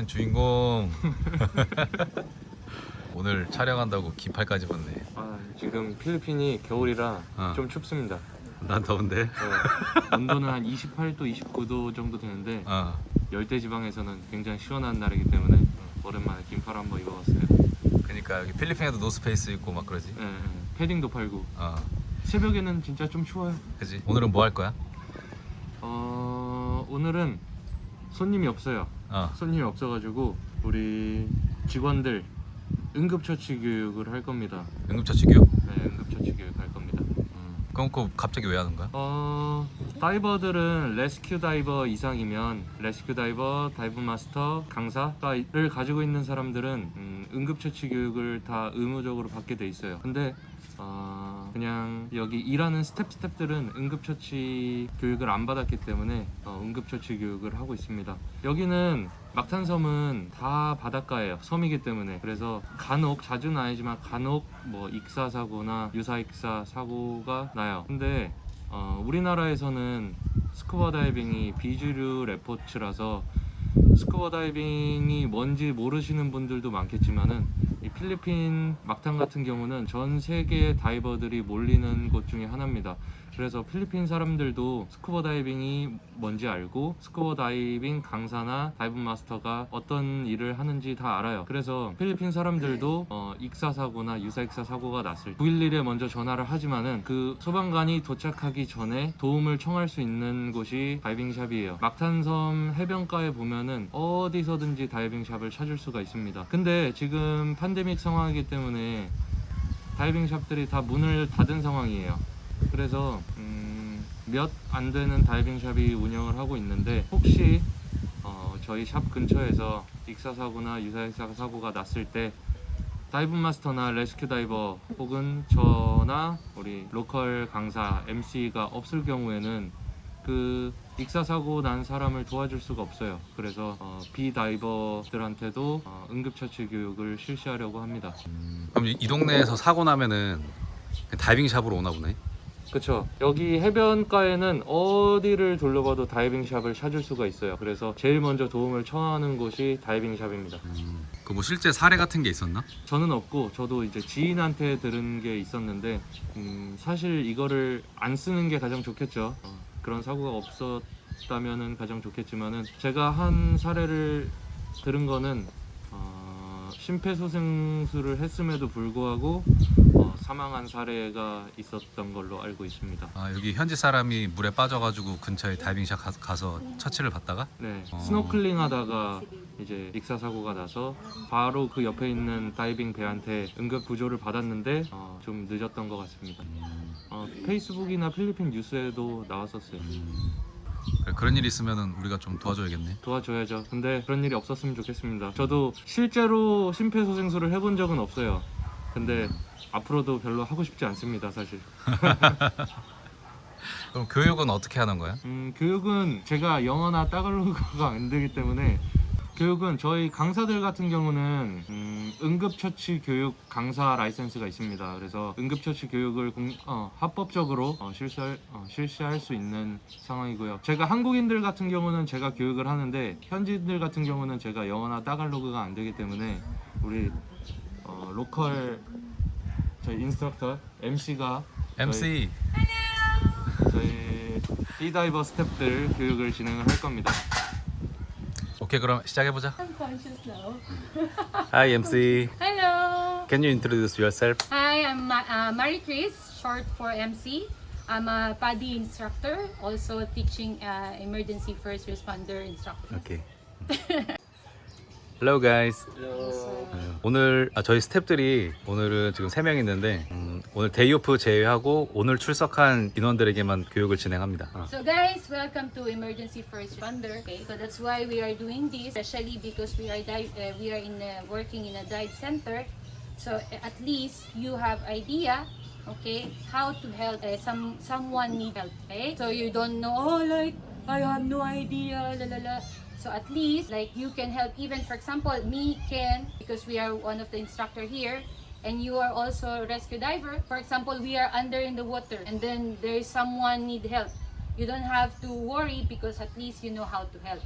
이번엔 주인공 오늘 촬영한다고 긴팔까지 입었네 아, 지금 필리핀이 겨울이라 어. 좀 춥습니다. 난 더운데 네. 온도는 한 28도, 29도 정도 되는데 어. 열대 지방에서는 굉장히 시원한 날이기 때문에 오랜만에 긴팔 한번 입어봤어요. 그러니까 여기 필리핀에도 노스페이스 있고 막 그러지 네, 네. 패딩도 팔고 어 새벽에는 진짜 좀 추워요. 그지 오늘은 뭐 할 거야? 어, 오늘은 손님이 없어요. 어 손님이 없어가지고 우리 직원들 응급처치 교육을 할 겁니다. 응급처치 교육? 네, 응급처치 교육 할 겁니다. 음. 그럼 그거 갑자기 왜 하는 거야? 어, 다이버들은 레스큐 다이버 이상이면 레스큐 다이버, 다이브 마스터, 강사를 가지고 있는 사람들은 음, 응급처치 교육을 다 의무적으로 받게 돼 있어요. 근데 어, 그냥 여기 일하는 스텝 스텝들은 응급처치 교육을 안 받았기 때문에 어, 응급처치 교육을 하고 있습니다. 여기는 막탄섬은 다 바닷가예요. 섬이기 때문에 그래서 간혹 자주는 아니지만 간혹 뭐 익사 사고나 유사 익사 사고가 나요. 근데 어, 우리나라에서는 스쿠버 다이빙이 비주류 레포츠라서 스쿠버 다이빙이 뭔지 모르시는 분들도 많겠지만은 이 필리핀 막탄 같은 경우는 전 세계 다이버들이 몰리는 곳 중에 하나입니다. 그래서 필리핀 사람들도 스쿠버 다이빙이 뭔지 알고 스쿠버 다이빙 강사나 다이브 마스터가 어떤 일을 하는지 다 알아요. 그래서 필리핀 사람들도 어, 익사 사고나 유사 익사 사고가 났을 때 911에 먼저 전화를 하지만은 그 소방관이 도착하기 전에 도움을 청할 수 있는 곳이 다이빙샵이에요. 막탄섬 해변가에 보면은 어디서든지 다이빙샵을 찾을 수가 있습니다. 근데 지금 팬데믹 상황이기 때문에 다이빙 샵들이 다 문을 닫은 상황이에요. 그래서 음, 몇 안 되는 다이빙 샵이 운영을 하고 있는데 혹시 어, 저희 샵 근처에서 익사 사고나 유사 익사 사고가 났을 때 다이브 마스터나 레스큐 다이버 혹은 저나 우리 로컬 강사 MC가 없을 경우에는 그 익사 사고 난 사람을 도와줄 수가 없어요. 그래서 어, 비다이버들한테도 어, 응급처치 교육을 실시하려고 합니다. 그럼 이, 이 동네에서 사고 나면은 다이빙 샵으로 오나 보네 그쵸. 여기 해변가에는 어디를 둘러봐도 다이빙 샵을 찾을 수가 있어요. 그래서 제일 먼저 도움을 청하는 곳이 다이빙 샵입니다. 음. 그뭐 실제 사례 같은 게 있었나? 저는 없고 저도 이제 지인한테 들은 게 있었는데 음, 사실 이거를 안 쓰는 게 가장 좋겠죠. 어, 그런 사고가 없었다면은 가장 좋겠지만은 제가 한 사례를 들은 거는 어, 심폐소생술을 했음에도 불구하고 어, 사망한 사례가 있었던 걸로 알고 있습니다. 아 여기 현지 사람이 물에 빠져가지고 근처에 다이빙 샵 가, 가서 처치를 받다가 네, 어. 스노클링 하다가 이제 익사 사고가 나서 바로 그 옆에 있는 다이빙 배한테 응급 구조를 받았는데 어, 좀 늦었던 것 같습니다. 음, 어, 페이스북이나 필리핀 뉴스에도 나왔었어요. 그래, 그런 일 있으면은 우리가 좀 도와줘야겠네 도와줘야죠. 근데 그런 일이 없었으면 좋겠습니다. 저도 실제로 심폐소생술을 해본 적은 없어요. 근데 앞으로도 별로 하고 싶지 않습니다, 사실. 그럼 교육은 어떻게 하는 거야? 음, 교육은 제가 영어나 따갈로그가 안 되기 때문에 교육은 저희 강사들 같은 경우는 음, 응급처치 교육 강사 라이센스가 있습니다. 그래서 응급처치 교육을 공- 어, 합법적으로 어, 실시할, 어, 실시할 수 있는 상황이고요. 제가 한국인들 같은 경우는 제가 교육을 하는데 현지인들 같은 경우는 제가 영어나 따갈로그가 안 되기 때문에 우리 어, 로컬 저희 인스트럭터 MC가 MC 저희 디다이버 스태프들 교육을 진행을 할 겁니다. 오케이 그럼 시작해 보자 I'm conscious now. Hi MC Hello. Can you introduce yourself? Hi, I'm Ma- uh, Marie Chris, short for MC. I'm a PADI instructor, also teaching uh, emergency first responder instructor. 오케이 Hello guys 어, 오늘 아, 저희 스태프들이 오늘은 지금 3명 있는데 음, 오늘 데이오프 제외하고 오늘 출석한 인원들에게만 교육을 진행합니다 어. So guys, welcome to emergency first responder. Okay, so that's why we are doing this, especially because we are dive, uh, we are in uh, working in a dive center. So uh, at least you have idea, okay, how to help uh, some someone need help. Okay, so you don't know, oh, like I have no idea, la la la. So at least like you can help. Even for example, me, Ken, because we are one of the instructor here. And you are also a rescue diver. For example, we are under in the water, and then there is someone need help. You don't have to worry because at least you know how to help.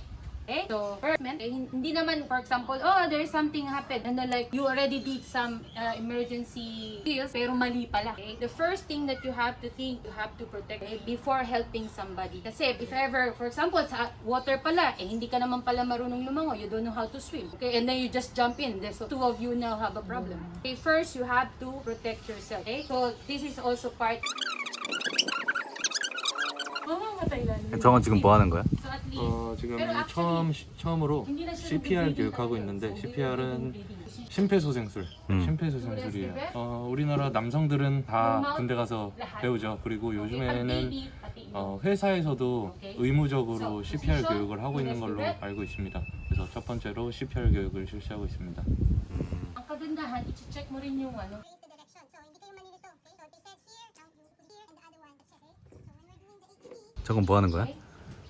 Okay? So, first, men, eh, hindi naman, for example, oh, there's something happened, and then like, you already did some uh, emergency skills, pero mali pala. Okay? The first thing that you have to think, you have to protect okay, before helping somebody. Kasi, if ever, for example, sa water pala, eh, hindi ka naman pala marunong lumangoy, you don't know how to swim. Okay? And then you just jump in. Then, So, two of you now have a problem. Okay, first, you have to protect yourself. Okay? So, this is also part. 정원 지금 뭐 하는 거야? 어, 지금 처음 시- 처음으로 CPR 교육하고. 있는데 CPR은. 심폐소생술, 음. 심폐소생술이에요. 어, 우리나라 남성들은 다 군대 가서 배우죠. 그리고 요즘에는. 어, 회사에서도. 의무적으로 CPR 교육을 하고 있는 걸로 알고 있습니다. 그래서 첫 번째로 CPR 교육을 실시하고 있습니다. Ang kagandahan, i-check mo rin yung ano, is the direction. So, hindi kayo malilito. Okay? So, they said here, now you put here, and the other one, that's it. Okay? So, when we're doing the AED, 저건 뭐 하는 거야?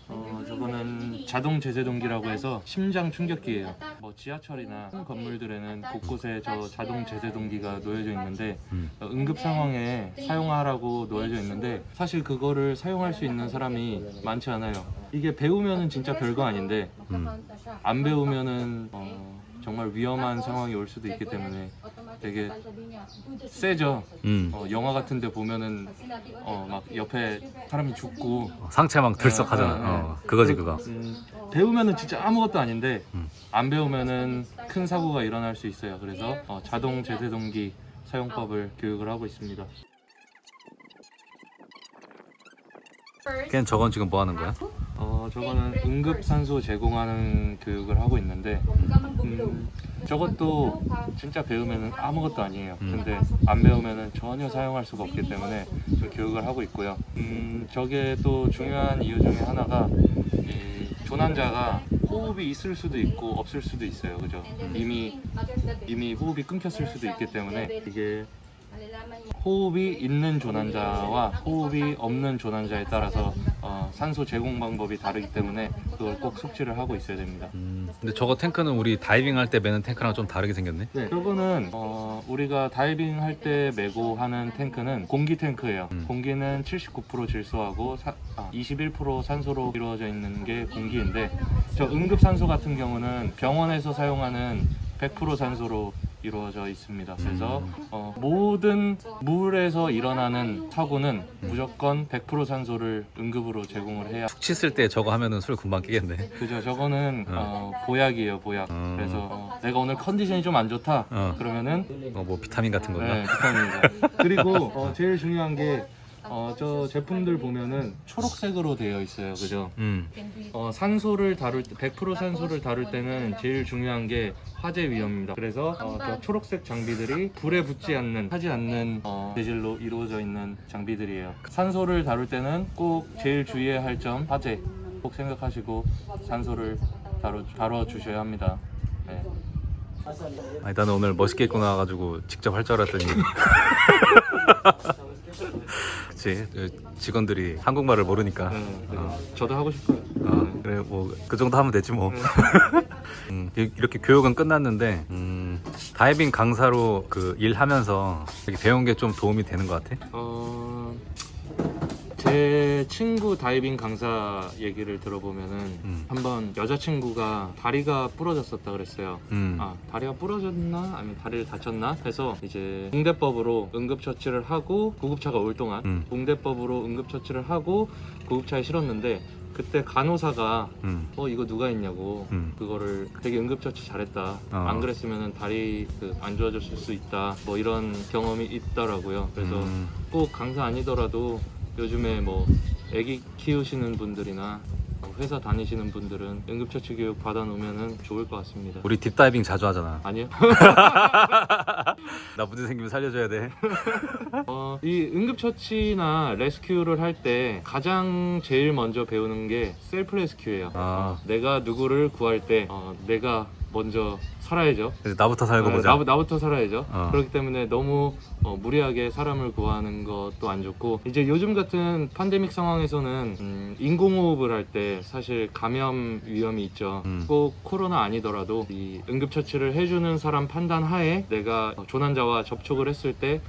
어, 저거는 자동 제세동기라고 해서 심장 충격기예요. 뭐 지하철이나 큰 건물들에는 곳곳에 저 자동 제세동기가 놓여져 있는데 음. 어, 응급 상황에 사용하라고 놓여져 있는데 사실 그거를 사용할 수 있는 사람이 많지 않아요. 이게 배우면은 진짜 별거 아닌데 siya. 안 배우면은 어, 정말 위험한 상황이 올 수도 있기 때문에 되게 세죠. 음. 어, 영화 같은데 보면은 어, 막 옆에 사람이 죽고 상체 막 들썩하잖아. 어, 그거지 그거. 음, 배우면은 진짜 아무것도 아닌데 음. 안 배우면은 큰 사고가 일어날 수 있어요. 그래서 어, 자동 제세동기 사용법을 교육을 하고 있습니다. 걔는 저건 지금 뭐 하는 거야? 어, 저거는 응급 산소 제공하는 교육을 하고 있는데. 음, 저것도 진짜 배우면은 아무것도 아니에요. 음. 근데 안 배우면은 전혀 사용할 수가 없기 때문에 좀 교육을 하고 있고요. 음, 저게 또 중요한 이유 중에 하나가 이 조난자가 호흡이 있을 수도 있고 없을 수도 있어요. 그죠? 이미 이미 호흡이 끊겼을 수도 있기 때문에 이게. 호흡이 있는 조난자와 호흡이 없는 조난자에 따라서 어, 산소 제공 방법이 다르기 때문에 그걸 꼭 숙지를 하고 있어야 됩니다. 음. 근데 저거 탱크는 우리 다이빙 할 때 매는 탱크랑 좀 다르게 생겼네. 네, 저거는 어, 우리가 다이빙 할 때 메고 하는 탱크는 공기 탱크예요. 음. 공기는 79% 질소하고 사, 아, 21% 산소로 이루어져 있는 게 공기인데 저 응급 산소 같은 경우는 병원에서 사용하는 100% 산소로 이루어져 있습니다. 그래서 음. 어, 모든 물에서 일어나는 사고는 무조건 100% 산소를 응급으로 제공을 해야 툭칠때 저거 하면은 술 금방 깨겠네. 그죠 저거는 어, 보약이에요 보약 음. 그래서 어, 내가 오늘 컨디션이 좀 안 좋다 어. 그러면은 어, 뭐 비타민 같은 건가? 네, 비타민이죠. 그리고 어, 제일 중요한 게 어, 저 제품들 보면은 초록색으로 되어 있어요. 그죠? 음. 어, 산소를 다룰 때, 100% 산소를 다룰 때는 제일 중요한 게 화재 위험입니다. 그래서 어, 저 초록색 장비들이 불에 붙지 않는, 타지 않는 어, 재질로 이루어져 있는 장비들이에요. 산소를 다룰 때는 꼭 제일 주의해야 할 점 화재 꼭 생각하시고 산소를 다뤄, 다뤄 주셔야 합니다. 네. 아니 나는 오늘 멋있게 입고 나와가지고 직접 할 줄 알았더니 그치. 직원들이 한국말을 모르니까. 네, 그래서 어, 저도 하고 싶어요. 어, 그래 뭐 그 정도 하면 되지 뭐. 음, 이- 이렇게 교육은 끝났는데 음, 다이빙 강사로 그 일하면서 이렇게 배운 게 좀 도움이 되는 것 같아? 어, 제 친구 다이빙 강사 얘기를 들어보면은 음. 한번 여자친구가 다리가 부러졌었다 그랬어요. 음. 아 다리가 부러졌나 아니면 다리를 다쳤나 해서 이제 응대법으로 응급처치를 하고 구급차가 올 동안 음. 응대법으로 응급처치를 하고 구급차에 실었는데 그때 간호사가 음. 어 이거 누가 했냐고 음. 그거를 되게 응급처치 잘했다 어. 안 그랬으면은 다리 그 안 좋아졌을 수 있다 뭐 이런 경험이 있더라고요 그래서 음. 꼭 강사 아니더라도 요즘에 뭐 아기 키우시는 분들이나 회사 다니시는 분들은 응급처치 교육 받아놓으면 좋을 것 같습니다. 우리 딥다이빙 자주 하잖아. 아니요. 나 문제 생기면 살려줘야 돼. 어, 이 응급처치나 레스큐를 할 때 가장 제일 먼저 배우는 게 셀프 레스큐예요. 아. 어, 내가 누구를 구할 때 어, 내가 먼저 살아야죠 그래서 나부터 살고 어, 보자 나부, 나부터 살아야죠. 어. 그렇기 때문에 너무 어, 무리하게 사람을 구하는 것도 안 좋고 이제 요즘 같은 팬데믹 상황에서는 음, 인공호흡을 할 때 사실 감염 위험이 있죠. 음. 꼭 코로나 아니더라도 이 응급처치를 해주는 사람 판단 하에 내가 어, 조난자와 접촉을 했을 때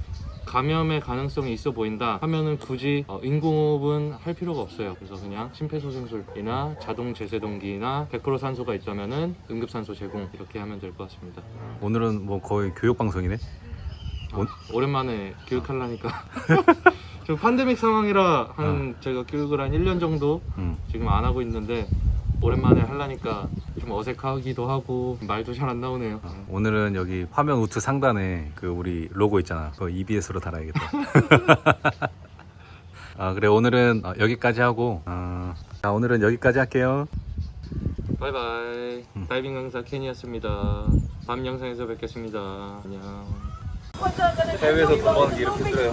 감염의 가능성이 있어 보인다 하면은 굳이 어, 인공호흡은 할 필요가 없어요. 그래서 그냥 심폐소생술이나 자동 제세동기나 100% 산소가 있다면은 응급산소 제공 이렇게 하면 될 것 같습니다. 오늘은 뭐 거의 교육 방송이네. 아, 오랜만에 교육하려니까 지금 팬데믹 상황이라 한 제가 교육을 한 1년 정도 음. 지금 안 하고 있는데 오랜만에 하려니까 좀 어색하기도 하고 말도 잘 안 나오네요. 오늘은 여기 화면 우측 상단에 그 우리 로고 있잖아. 그거 EBS로 달아야겠다. 아 그래 오늘은 어, 여기까지 하고 어, 자 오늘은 여기까지 할게요. 바이바이. 다이빙 강사 켄이었습니다. 다음 영상에서 뵙겠습니다. 안녕. 해외에서 돈 버는 게 이렇게 힘들어요.